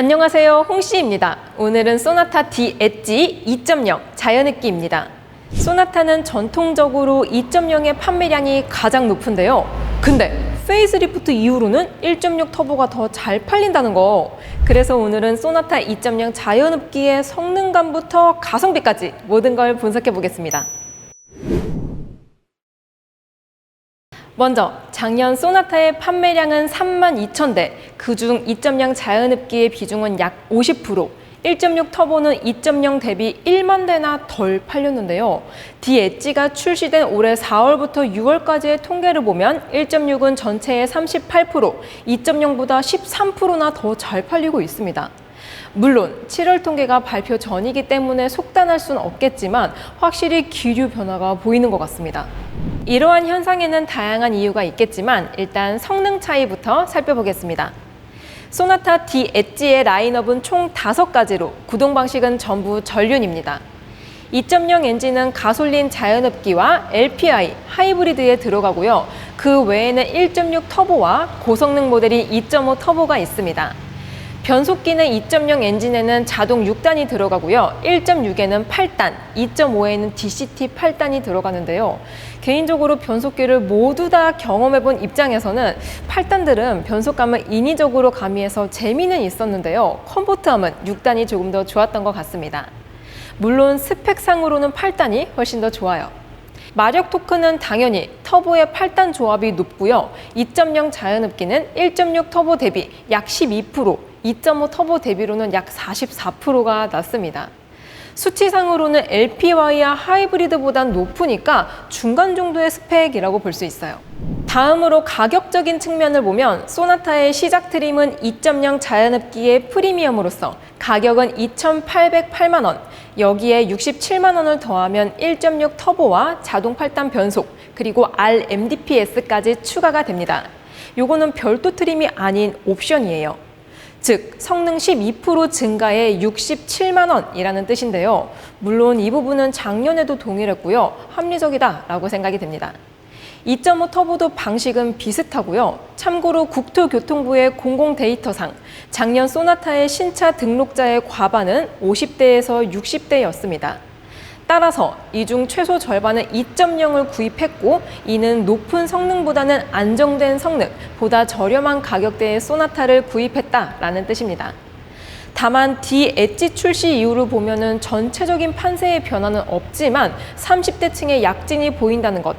안녕하세요. 홍씨입니다. 오늘은 소나타 D 엣지 2.0 자연흡기입니다. 소나타는 전통적으로 2.0의 판매량이 가장 높은데요. 근데 페이스리프트 이후로는 1.6 터보가 더 잘 팔린다는 거. 그래서 오늘은 소나타 2.0 자연흡기의 성능감부터 가성비까지 모든 걸 분석해 보겠습니다. 먼저 작년 소나타의 판매량은 3만 2천 대, 그중 2.0 자연흡기의 비중은 약 50%, 1.6 터보는 2.0 대비 1만 대나 덜 팔렸는데요. D 엣지가 출시된 올해 4월부터 6월까지의 통계를 보면 1.6은 전체의 38%, 2.0보다 13%나 더 잘 팔리고 있습니다. 물론 7월 통계가 발표 전이기 때문에 속단할 수는 없겠지만 확실히 기류 변화가 보이는 것 같습니다. 이러한 현상에는 다양한 이유가 있겠지만 일단 성능 차이부터 살펴보겠습니다. 소나타 D 엣지의 라인업은 총 5가지로 구동 방식은 전부 전륜입니다. 2.0 엔진은 가솔린 자연흡기와 LPI, 하이브리드에 들어가고요. 그 외에는 1.6 터보와 고성능 모델인 2.5 터보가 있습니다. 변속기는 2.0 엔진에는 자동 6단이 들어가고요. 1.6에는 8단, 2.5에는 DCT 8단이 들어가는데요. 개인적으로 변속기를 모두 다 경험해본 입장에서는 8단들은 변속감을 인위적으로 가미해서 재미는 있었는데요. 컴포트함은 6단이 조금 더 좋았던 것 같습니다. 물론 스펙상으로는 8단이 훨씬 더 좋아요. 마력 토크는 당연히 터보의 8단 조합이 높고요. 2.0 자연흡기는 1.6 터보 대비 약 12%, 2.5 터보 대비로는 약 44%가 낮습니다. 수치상으로는 LPY와 하이브리드보단 높으니까 중간 정도의 스펙이라고 볼 수 있어요. 다음으로 가격적인 측면을 보면 소나타의 시작 트림은 2.0 자연흡기의 프리미엄으로서 가격은 2,808만 원, 여기에 67만 원을 더하면 1.6 터보와 자동 8단 변속, 그리고 RMDPS까지 추가가 됩니다. 요거는 별도 트림이 아닌 옵션이에요. 즉 성능 12% 증가에 67만 원이라는 뜻인데요. 물론 이 부분은 작년에도 동일했고요. 합리적이다라고 생각이 됩니다. 2.5 터보도 방식은 비슷하고요. 참고로 국토교통부의 공공 데이터상 작년 소나타의 신차 등록자의 과반은 50대에서 60대였습니다. 따라서 이 중 최소 절반은 2.0을 구입했고 이는 높은 성능보다는 안정된 성능, 보다 저렴한 가격대의 소나타를 구입했다라는 뜻입니다. 다만 D 엣지 출시 이후를 보면은 전체적인 판세의 변화는 없지만 30대층의 약진이 보인다는 것.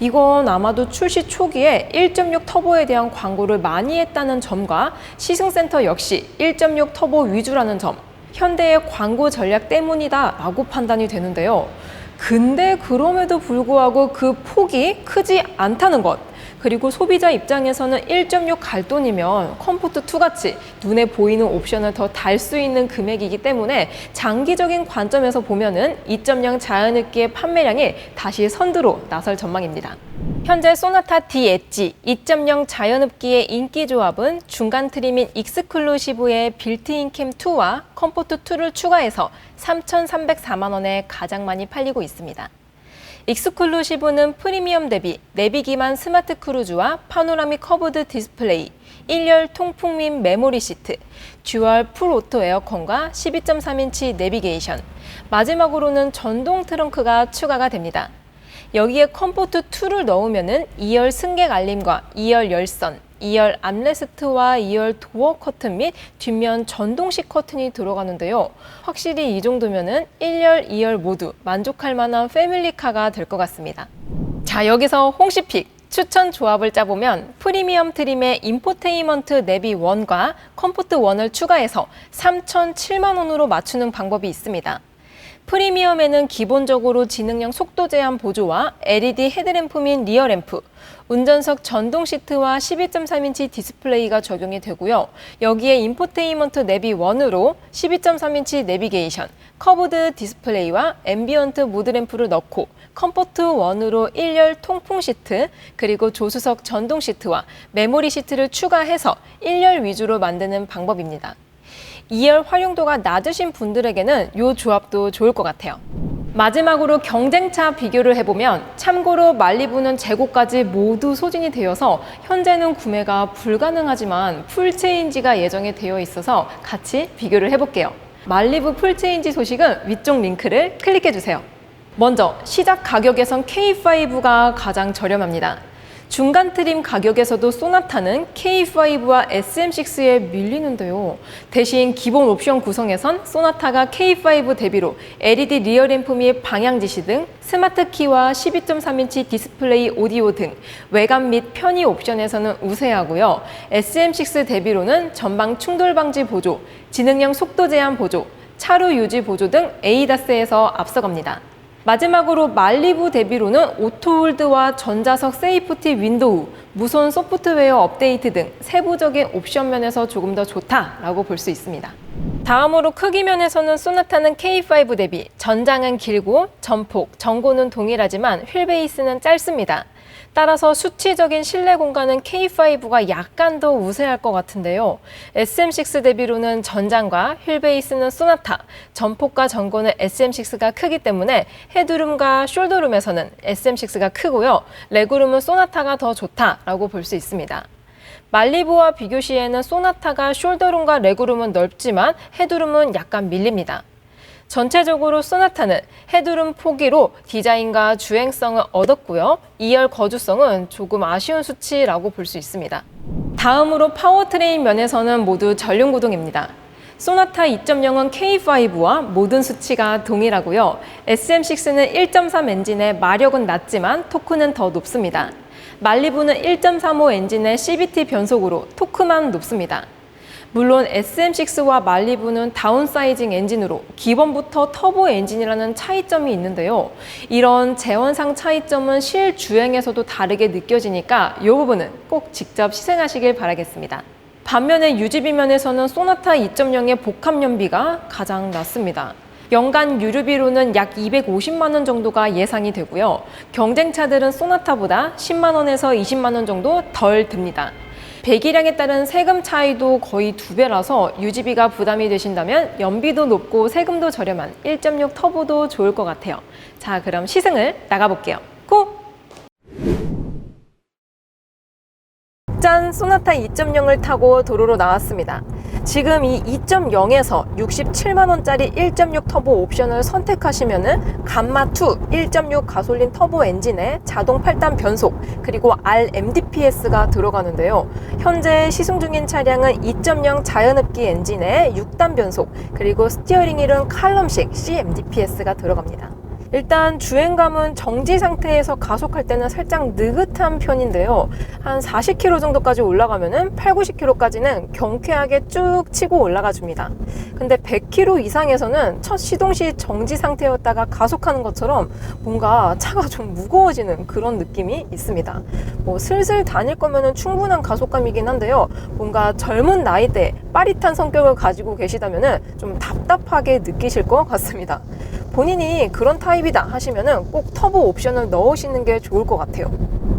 이건 아마도 출시 초기에 1.6 터보에 대한 광고를 많이 했다는 점과 시승센터 역시 1.6 터보 위주라는 점, 현대의 광고 전략 때문이다 라고 판단이 되는데요. 근데 그럼에도 불구하고 그 폭이 크지 않다는 것. 그리고 소비자 입장에서는 1.6 갈돈이면 컴포트 2 같이 눈에 보이는 옵션을 더 달 수 있는 금액이기 때문에 장기적인 관점에서 보면은 2.0 자연흡기의 판매량이 다시 선두로 나설 전망입니다. 현재 소나타 D 엣지 2.0 자연흡기의 인기 조합은 중간 트림인 익스클루시브의 빌트인 캠 2와 컴포트 2를 추가해서 3,304만 원에 가장 많이 팔리고 있습니다. 익스클루시브는 프리미엄 대비 내비 기반 스마트 크루즈와 파노라믹 커브드 디스플레이, 1열 통풍 및 메모리 시트, 듀얼 풀 오토 에어컨과 12.3인치 내비게이션, 마지막으로는 전동 트렁크가 추가가 됩니다. 여기에 컴포트 2를 넣으면은 2열 승객 알림과 2열 열선, 2열 암레스트와 2열 도어 커튼 및 뒷면 전동식 커튼이 들어가는데요. 확실히 이 정도면은 1열, 2열 모두 만족할 만한 패밀리카가 될 것 같습니다. 자, 여기서 홍시픽 추천 조합을 짜보면 프리미엄 트림의 인포테인먼트 내비 1과 컴포트 1을 추가해서 3,007만 원으로 맞추는 방법이 있습니다. 프리미엄에는 기본적으로 지능형 속도 제한 보조와 LED 헤드램프 및 리어램프, 운전석 전동 시트와 12.3인치 디스플레이가 적용이 되고요. 여기에 인포테인먼트 내비 1으로 12.3인치 내비게이션, 커브드 디스플레이와 앰비언트 모드램프를 넣고 컴포트 1으로 1열 통풍 시트, 그리고 조수석 전동 시트와 메모리 시트를 추가해서 1열 위주로 만드는 방법입니다. 2열 활용도가 낮으신 분들에게는 이 조합도 좋을 것 같아요. 마지막으로 경쟁차 비교를 해보면 참고로 말리부는 재고까지 모두 소진이 되어서 현재는 구매가 불가능하지만 풀체인지가 예정이 되어 있어서 같이 비교를 해볼게요. 말리부 풀체인지 소식은 위쪽 링크를 클릭해 주세요. 먼저 시작 가격에선 K5가 가장 저렴합니다. 중간 트림 가격에서도 소나타는 K5와 SM6에 밀리는데요. 대신 기본 옵션 구성에선 소나타가 K5 대비로 LED 리어 램프 및 방향 지시 등 스마트 키와 12.3인치 디스플레이 오디오 등 외관 및 편의 옵션에서는 우세하고요. SM6 대비로는 전방 충돌 방지 보조, 지능형 속도 제한 보조, 차로 유지 보조 등 에이다스에서 앞서갑니다. 마지막으로 말리부 대비로는 오토홀드와 전자석 세이프티 윈도우, 무선 소프트웨어 업데이트 등 세부적인 옵션 면에서 조금 더 좋다라고 볼 수 있습니다. 다음으로 크기 면에서는 소나타는 K5 대비 전장은 길고 전폭, 전고는 동일하지만 휠 베이스는 짧습니다. 따라서 수치적인 실내 공간은 K5가 약간 더 우세할 것 같은데요. SM6 대비로는 전장과 휠 베이스는 소나타, 전폭과 전고는 SM6가 크기 때문에 헤드룸과 숄더룸에서는 SM6가 크고요. 레그룸은 소나타가 더 좋다라고 볼 수 있습니다. 말리부와 비교 시에는 소나타가 숄더룸과 레그룸은 넓지만 헤드룸은 약간 밀립니다. 전체적으로 소나타는 헤드룸 포기로 디자인과 주행성을 얻었고요. 2열 거주성은 조금 아쉬운 수치라고 볼 수 있습니다. 다음으로 파워트레인 면에서는 모두 전륜 구동입니다. 소나타 2.0은 K5와 모든 수치가 동일하고요. SM6는 1.3 엔진의 마력은 낮지만 토크는 더 높습니다. 말리부는 1.35 엔진의 CVT 변속으로 토크만 높습니다. 물론 SM6와 말리부는 다운사이징 엔진으로 기본부터 터보 엔진이라는 차이점이 있는데요. 이런 재원상 차이점은 실주행에서도 다르게 느껴지니까 이 부분은 꼭 직접 시승하시길 바라겠습니다. 반면에 유지비 면에서는 소나타 2.0의 복합 연비가 가장 낮습니다. 연간 유류비로는 약 250만 원 정도가 예상이 되고요. 경쟁차들은 소나타보다 10만 원에서 20만 원 정도 덜 듭니다. 배기량에 따른 세금 차이도 거의 두 배라서 유지비가 부담이 되신다면 연비도 높고 세금도 저렴한 1.6 터보도 좋을 것 같아요. 자, 그럼 시승을 나가볼게요. 고! 짠! 소나타 2.0을 타고 도로로 나왔습니다. 지금 이 2.0에서 67만원짜리 1.6 터보 옵션을 선택하시면은 감마2 1.6 가솔린 터보 엔진에 자동 8단 변속 그리고 RMDPS가 들어가는데요. 현재 시승 중인 차량은 2.0 자연흡기 엔진에 6단 변속 그리고 스티어링 휠은 칼럼식 CMDPS가 들어갑니다. 일단 주행감은 정지 상태에서 가속할 때는 살짝 느긋한 편인데요. 한 40km 정도까지 올라가면은 8, 90km까지는 경쾌하게 쭉 치고 올라가 줍니다. 근데 100km 이상에서는 첫 시동 시 정지 상태였다가 가속하는 것처럼 뭔가 차가 좀 무거워지는 그런 느낌이 있습니다. 뭐 슬슬 다닐 거면은 충분한 가속감이긴 한데요. 뭔가 젊은 나이대 빠릿한 성격을 가지고 계시다면은 좀 답답하게 느끼실 것 같습니다. 본인이 그런 타입이다 하시면은 꼭 터보 옵션을 넣으시는 게 좋을 것 같아요.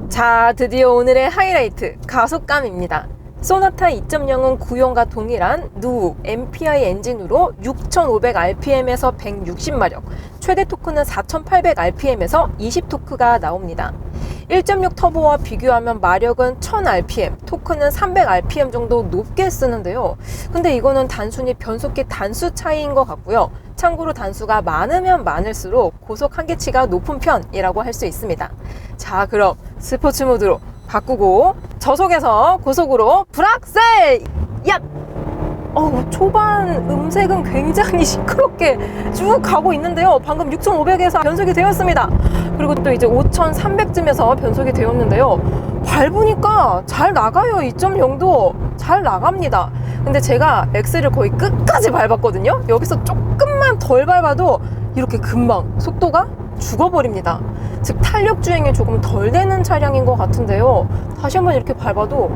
자, 드디어 오늘의 하이라이트 가속감입니다. 소나타 2.0은 구형과 동일한 누 MPI 엔진으로 6,500rpm에서 160마력, 최대 토크는 4,800rpm에서 20토크가 나옵니다. 1.6 터보와 비교하면 마력은 1000rpm, 토크는 300rpm 정도 높게 쓰는데요. 근데 이거는 단순히 변속기 단수 차이인 것 같고요. 참고로 단수가 많으면 많을수록 고속 한계치가 높은 편이라고 할 수 있습니다. 자, 그럼 스포츠 모드로 바꾸고 저속에서 고속으로 불악셀! 얍! 어우, 초반 음색은 굉장히 시끄럽게 쭉 가고 있는데요. 방금 6,500에서 변속이 되었습니다. 그리고 또 이제 5,300쯤에서 변속이 되었는데요. 밟으니까 잘 나가요. 2.0도 잘 나갑니다. 근데 제가 엑셀을 거의 끝까지 밟았거든요. 여기서 조금 만 덜 밟아도 이렇게 금방 속도가 죽어버립니다. 즉 탄력 주행이 조금 덜 되는 차량인 것 같은데요. 다시 한번 이렇게 밟아도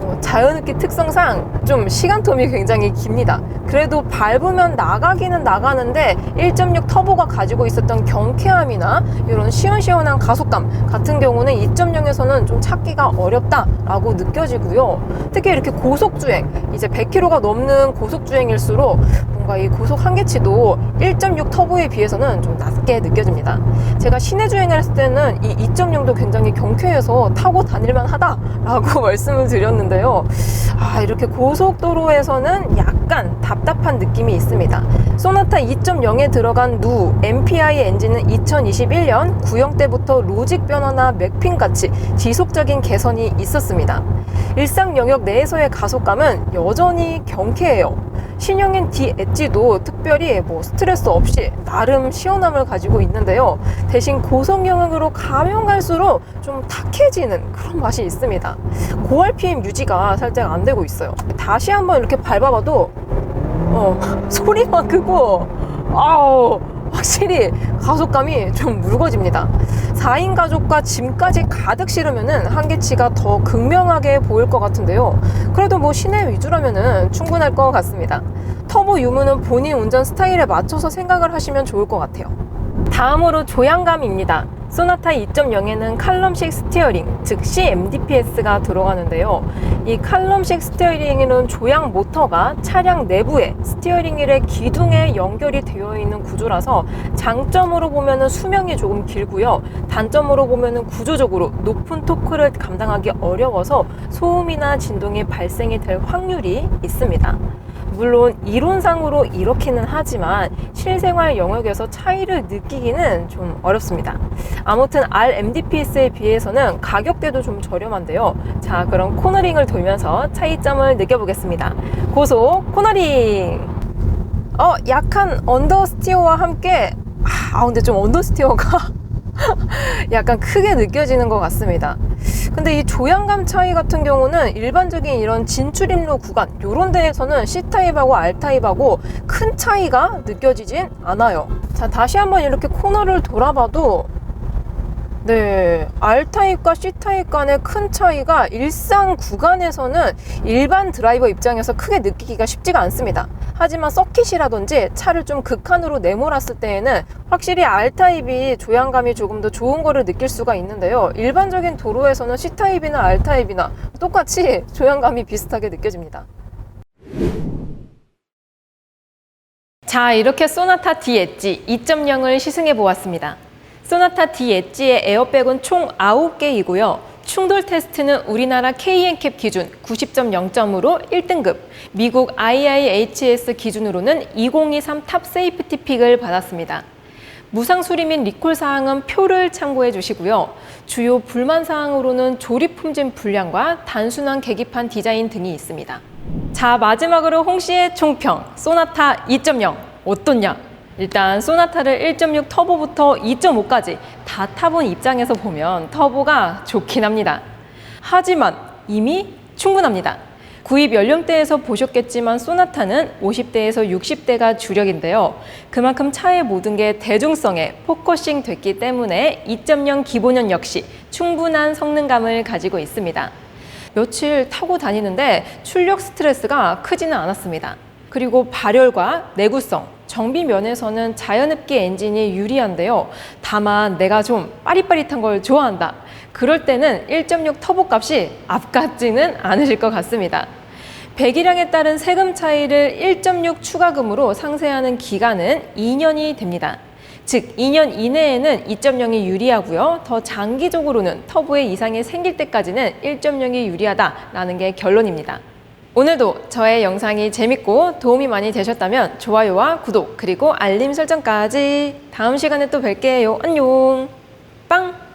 어, 자연흡기 특성상 좀 시간텀이 굉장히 깁니다. 그래도 밟으면 나가기는 나가는데 1.6 터보가 가지고 있었던 경쾌함이나 이런 시원시원한 가속감 같은 경우는 2.0에서는 좀 찾기가 어렵다라고 느껴지고요. 특히 이렇게 고속주행, 이제 100km가 넘는 고속주행일수록 뭔가 이 고속 한계치도 1.6 터보에 비해서는 좀 낮게 느껴집니다. 제가 시내 주행을 했을 때는 이 2.0도 굉장히 경쾌해서 타고 다닐만 하다라고 말씀을 드렸는데요. 아, 이렇게 고속도로에서는 약간 답답한 느낌이 있습니다. 소나타 2.0에 들어간 누 MPI 엔진은 2021년 구형 때부터 로직 변화나 맥핀 같이 지속적인 개선이 있었습니다. 일상 영역 내에서의 가속감은 여전히 경쾌해요. 신형인 D 엣지도 특별히 뭐 스트레스 없이 나름 시원함을 가지고 있는데요. 대신 고속 영역으로 가면 갈수록 좀 탁해지는 그런 맛이 있습니다. 고 RPM 유지가 살짝 안 되고 있어요. 다시 한번 이렇게 밟아봐도 어, 소리만 크고 아우 확실히 가속감이 좀 묽어집니다. 4인 가족과 짐까지 가득 실으면은 한계치가 더 극명하게 보일 것 같은데요. 그래도 뭐 시내 위주라면은 충분할 것 같습니다. 터보 유무는 본인 운전 스타일에 맞춰서 생각을 하시면 좋을 것 같아요. 다음으로 조향감입니다. 소나타 2.0에는 칼럼식 스티어링, 즉 CMDPS가 들어가는데요. 이 칼럼식 스티어링에는 조향 모터가 차량 내부에 스티어링 휠의 기둥에 연결이 되어 있는 구조라서 장점으로 보면은 수명이 조금 길고요. 단점으로 보면은 구조적으로 높은 토크를 감당하기 어려워서 소음이나 진동이 발생이 될 확률이 있습니다. 물론 이론상으로 이렇게는 하지만 실생활 영역에서 차이를 느끼기는 좀 어렵습니다. 아무튼 RMDPS에 비해서는 가격대도 좀 저렴한데요. 자, 그럼 코너링을 돌면서 차이점을 느껴보겠습니다. 고속 코너링! 어, 약한 언더스티어와 함께 아, 근데 좀 언더스티어가 약간 크게 느껴지는 것 같습니다. 근데 이 조향감 차이 같은 경우는 일반적인 이런 진출입로 구간 이런 데에서는 C타입하고 R타입하고 큰 차이가 느껴지진 않아요. 자 다시 한번 이렇게 코너를 돌아봐도 네, R타입과 C타입 간의 큰 차이가 일상 구간에서는 일반 드라이버 입장에서 크게 느끼기가 쉽지가 않습니다. 하지만 서킷이라든지 차를 좀 극한으로 내몰았을 때에는 확실히 R타입이 조향감이 조금 더 좋은 거를 느낄 수가 있는데요. 일반적인 도로에서는 C타입이나 R타입이나 똑같이 조향감이 비슷하게 느껴집니다. 자, 이렇게 소나타 D 엣지 2.0을 시승해 보았습니다. 소나타 D 엣지의 에어백은 총 9개이고요. 충돌 테스트는 우리나라 KNCAP 기준 90.0점으로 1등급, 미국 IIHS 기준으로는 2023 탑 세이프티 픽을 받았습니다. 무상 수리 및 리콜 사항은 표를 참고해 주시고요. 주요 불만 사항으로는 조립 품질 불량과 단순한 계기판 디자인 등이 있습니다. 자, 마지막으로 홍 씨의 총평. 소나타 2.0 어떻냐? 일단 소나타를 1.6 터보부터 2.5까지 다 타본 입장에서 보면 터보가 좋긴 합니다. 하지만 이미 충분합니다. 구입 연령대에서 보셨겠지만 소나타는 50대에서 60대가 주력인데요. 그만큼 차의 모든 게 대중성에 포커싱 됐기 때문에 2.0 기본형 역시 충분한 성능감을 가지고 있습니다. 며칠 타고 다니는데 출력 스트레스가 크지는 않았습니다. 그리고 발열과 내구성, 정비 면에서는 자연흡기 엔진이 유리한데요. 다만 내가 좀 빠릿빠릿한 걸 좋아한다. 그럴 때는 1.6 터보 값이 앞 같지는 않으실 것 같습니다. 배기량에 따른 세금 차이를 1.6 추가금으로 상쇄하는 기간은 2년이 됩니다. 즉 2년 이내에는 2.0이 유리하고요. 더 장기적으로는 터보에 이상이 생길 때까지는 1.0이 유리하다라는 게 결론입니다. 오늘도 저의 영상이 재밌고 도움이 많이 되셨다면 좋아요와 구독 그리고 알림 설정까지 다음 시간에 또 뵐게요. 안녕. 빵!